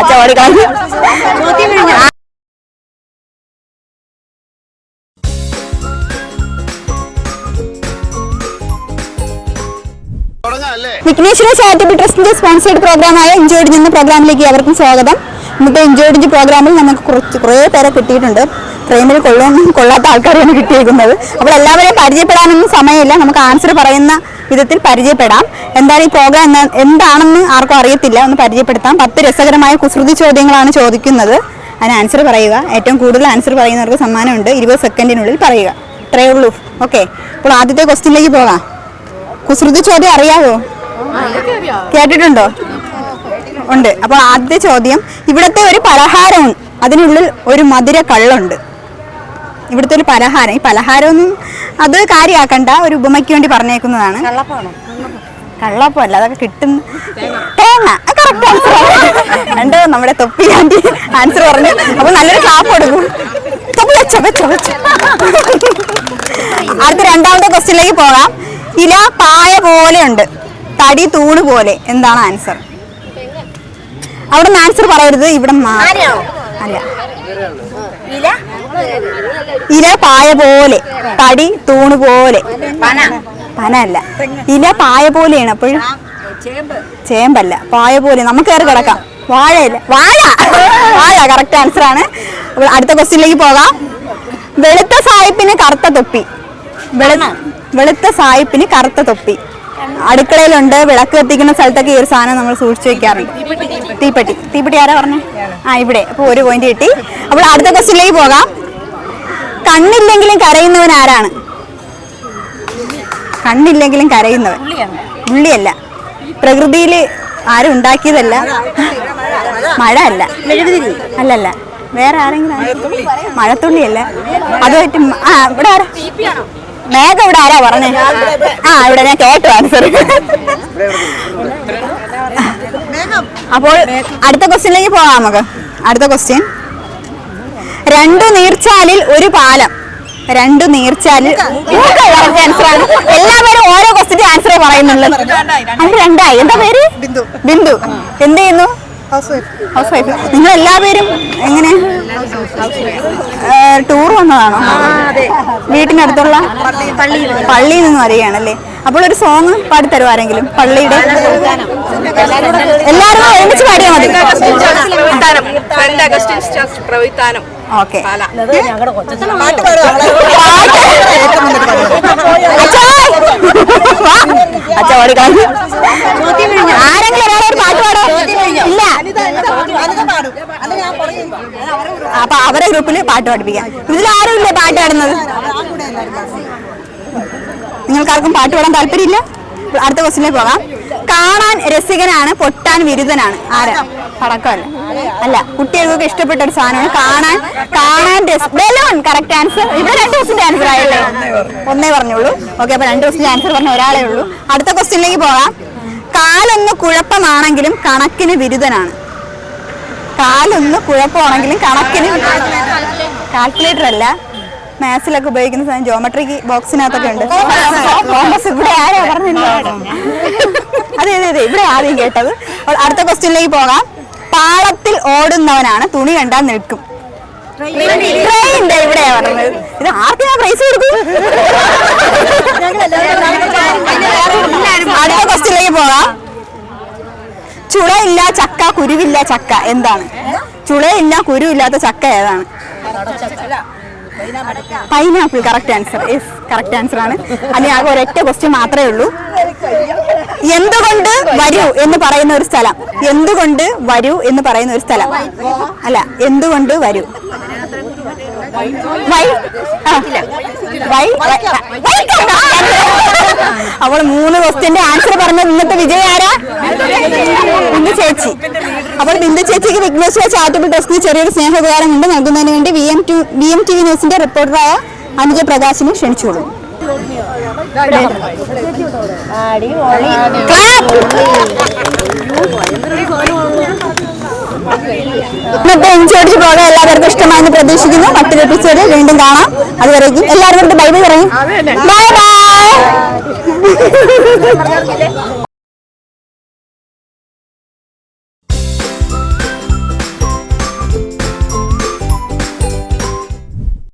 അച്ഛ ഓടിക്കളഞ്ഞു വിഘ്നേശ്വര ചാരിറ്റബിൾ ട്രസ്റ്റിന്റെ സ്പോൺസേഡ് പ്രോഗ്രാമായ എൻജോയ്ഡ് എന്ന പ്രോഗ്രാമിലേക്ക് അവർക്കും സ്വാഗതം. ഇന്നത്തെ എൻജോയ്ഡ് പ്രോഗ്രാമിൽ നമുക്ക് കുറച്ച് കുറേ പേരെ കിട്ടിയിട്ടുണ്ട്. ട്രെയിനിൽ കൊള്ളും കൊള്ളാത്ത ആൾക്കാരെയാണ് കിട്ടിയിരിക്കുന്നത്. അപ്പോൾ എല്ലാവരെയും പരിചയപ്പെടാനൊന്നും സമയമില്ല. നമുക്ക് ആൻസർ പറയുന്ന വിധത്തിൽ പരിചയപ്പെടാം. എന്താണ് ഈ പ്രോഗ്രാം എന്താണെന്ന് ആർക്കും അറിയത്തില്ല. ഒന്ന് പരിചയപ്പെടുത്താം. പത്ത് രസകരമായ കുസൃതി ചോദ്യങ്ങളാണ് ചോദിക്കുന്നത്. അതിന് ആൻസർ പറയുക. ഏറ്റവും കൂടുതൽ ആൻസർ പറയുന്നവർക്ക് സമ്മാനമുണ്ട്. ഇരുപത് സെക്കൻഡിനുള്ളിൽ പറയുക. ഇത്രയേ ഉള്ളൂ. ഓക്കെ അപ്പോൾ ആദ്യത്തെ ക്വസ്റ്റ്യനിലേക്ക് പോകാം. കുസൃതി ചോദ്യം അറിയാവോ? കേട്ടിട്ടുണ്ടോ? ഉണ്ട്. അപ്പോൾ ആദ്യ ചോദ്യം ഇവിടുത്തെ ഒരു പലഹാരം അതിനുള്ളിൽ ഒരു മധുര കള്ളുണ്ട്. ഇവിടുത്തെ ഒരു പലഹാരം ഈ പലഹാരമൊന്നും അത് കാര്യമാക്കണ്ട ഒരു ഉപമയ്ക്ക് വേണ്ടി പറഞ്ഞേക്കുന്നതാണ്. കള്ളപ്പം അല്ല അതൊക്കെ കിട്ടുന്ന തേങ്ങ. കറക്റ്റ് ആൻസർ രണ്ട് നമ്മുടെ തൊപ്പി ആന്റി ആൻസർ പറഞ്ഞു. അപ്പൊ നല്ലൊരു ക്ലാപ്പ് കൊടുക്കും. അടുത്ത രണ്ടാമത്തെ ക്വസ്റ്റ്യനിലേക്ക് പോകാം. ഇല പായ പോലെ ഉണ്ട്. തടി തൂണ് പോലെ. എന്താണ് ആൻസർ അവിടെ നിന്ന് ആൻസർ പറയരുത് ഇവിടെ അല്ല. ഇല? പായ പോലെ തടി തൂണ് പോലെ. പന. അല്ല ഇല പായ പോലെയാണ് അപ്പോഴും. ചേമ്പല്ല പായ പോലെ. നമുക്ക് കയറി കിടക്കാം. വാഴയല്ല വാഴ? വാഴ കറക്റ്റ് ആൻസർ ആണ്. അടുത്ത ക്വസ്റ്റ്യനിലേക്ക് പോകാം. വെളുത്ത സായിപ്പിന് കറുത്ത തൊപ്പി. വെളു- വെളുത്ത സായിപ്പിന് കറുത്ത തൊപ്പി. അടുക്കളയിലുണ്ട് വിളക്ക് കത്തിക്കുന്ന സ്ഥലത്തൊക്കെ ഈ ഒരു സാധനം നമ്മൾ സൂക്ഷിച്ചു വെക്കാറുണ്ട്. തീപ്പെട്ടി. തീപ്പെട്ടി ആരാ പറഞ്ഞു? ആ ഇവിടെ. അപ്പോൾ ഒരു പോയിന്റ് കിട്ടി. അപ്പോൾ അടുത്ത ക്വസ്റ്റിനിലേക്ക് പോകാം. കണ്ണില്ലെങ്കിലും കരയുന്നവൻ ആരാണ്? കണ്ണില്ലെങ്കിലും കരയുന്നവൻ. ഉള്ളിയല്ല പ്രകൃതിയിൽ ആരും ഉണ്ടാക്കിയതല്ല. മഴ അല്ല. അല്ലല്ല. വേറെ ആരെങ്കിലും? മഴത്തുള്ളിയല്ല. അതുമായിട്ട് ആ ഇവിടെ ആരാ? മേഘം ഇവിടെ ആരാ പറഞ്ഞേ? ആ ഇവിടെ ഞാൻ കേട്ടു ആൻസർ അപ്പോൾ അടുത്ത ക്വസ്റ്റ്യനിലേക്ക് പോകാം നമുക്ക്. അടുത്ത ക്വസ്റ്റ്യൻ. രണ്ടു നീർച്ചാലിൽ ഒരു പാലം. രണ്ടു നീർച്ചാലിൽ ആൻസർ ആണ്. എല്ലാവരും ഓരോ ക്വസ്റ്റ്യൻ ആൻസർ പറയുന്നുള്ളൂ അത് രണ്ടായി എന്താ പേര്? ബിന്ദു. ബിന്ദു. എന്ത് ചെയ്യുന്നു? ഹൗസ് വൈഫ് നിങ്ങൾ എല്ലാവരും എങ്ങനെ ടൂർ വന്നതാണോ? വീട്ടിനടുത്തുള്ള പള്ളിയിൽ നിന്ന് അറിയുകയാണല്ലേ അപ്പോൾ ഒരു സോങ് പാടിത്തരും ആരെങ്കിലും? പള്ളിയുടെ? എല്ലാവരും ഒരുമിച്ച് പാടിയാൽ മതി. പ്രവിത്താനം ഓക്കെ അച്ഛ ഓടിക്കളഞ്ഞു ആരെങ്കിലും ഒരാളൊരു ഒരു പാട്ട് പാടോ. ഇല്ല. അപ്പൊ അവരെ ഗ്രൂപ്പിൽ പാട്ട് പാടിപ്പിക്കാം ഇതിൽ ആരും ഇല്ലേ പാട്ട് പാടുന്നത്? നിങ്ങൾക്കാർക്കും പാട്ട് പാടാൻ താല്പര്യമില്ല? അടുത്ത ക്വസ്റ്റിനെ പോകാം. കാണാൻ രസികനാണ് പൊട്ടാൻ വിരുദ്ധനാണ്. ആരാ? പടക്കമല്ല അല്ല കുട്ടികൾക്കൊക്കെ ഇഷ്ടപ്പെട്ട ഒരു സാധനമാണ് കാണാൻ കാണാൻ ബലൂൺ കറക്റ്റ് ആൻസർ ഇവിടെ രണ്ട് ക്വസ്റ്റിന്റെ ആൻസർ ആയല്ലേ? ഒന്നേ പറഞ്ഞുള്ളൂ. ഓക്കെ അപ്പൊ രണ്ട് ക്വസ്റ്റിന്റെ ആൻസർ പറഞ്ഞ ഒരാളേ ഉള്ളൂ. അടുത്ത ക്വസ്റ്റിനിലേക്ക് പോകാം. കാലൊന്ന് കുഴപ്പമാണെങ്കിലും കണക്കിന് ബിരുദനാണ് കാലൊന്ന് കുഴപ്പമാണെങ്കിലും കണക്കിന് കാൽക്കുലേറ്റർ അല്ല. മാത്സിലൊക്കെ ഉപയോഗിക്കുന്ന സാധനം ജോമെട്രിക്ക് ബോക്സിനകത്തൊക്കെ ഉണ്ട്. കോമ്പസ് ഇവിടെ ആരാ പറഞ്ഞില്ല അതെ അതെ അതെ ഇവിടെ ആദ്യം കേട്ടത്. അടുത്ത ക്വസ്റ്റ്യനിലേക്ക് പോകാം. പാളത്തിൽ ഓടുന്നവനാണ് തുണി കണ്ടാൽ നിൽക്കും. ഇവിടെയാ പറഞ്ഞത്. ഇത് ആർക്കാ പ്രൈസ് കൊടുക്കും അടുത്ത ക്വസ്റ്റ്യനിലേക്ക് പോകാം. ചുളയില്ല ചക്ക കുരുവില്ല ചക്ക എന്താണ്? ചുളയില്ല കുരുവില്ലാത്ത ചക്ക ഏതാണ്? Pineapple correct answer yes correct answer ആണ്. അതിന് ആകെ ഒരൊറ്റ ക്വസ്റ്റ്യൻ മാത്രമേ ഉള്ളൂ. എന്തുകൊണ്ട് വരൂ എന്ന് പറയുന്ന ഒരു സ്ഥലം? എന്തുകൊണ്ട് വരൂ എന്ന് പറയുന്ന ഒരു സ്ഥലം? അല്ല എന്തുകൊണ്ട് വരൂ. അപ്പോൾ മൂന്ന് ക്വസ്റ്റ്യന്റെ ആൻസർ പറഞ്ഞ ഇന്നത്തെ വിജയ ആരാ? ബിന്ദു ചേച്ചി. അപ്പോൾ ബിന്ദു ചേച്ചിക്ക് വിഘ്നേശ്വര ചാരിറ്റബിൾ ട്രസ്റ്റിന് ചെറിയൊരു സ്നേഹോപകാരം ഉണ്ട് നൽകുന്നതിന് വേണ്ടി V M to V M T V ന്യൂസിന്റെ റിപ്പോർട്ടറായ അനുജ പ്രകാശിനെ ക്ഷണിച്ചോളൂ. ഇന്നത്തെ പ്രോഗ്രാം എല്ലാവർക്കും ഇഷ്ടമായെന്ന് പ്രതീക്ഷിക്കുന്നു. മറ്റൊരു എപ്പിസോഡിൽ വീണ്ടും കാണാം. അതുവരേക്കും എല്ലാവരും ബൈ ബൈ പറയും. Bye bye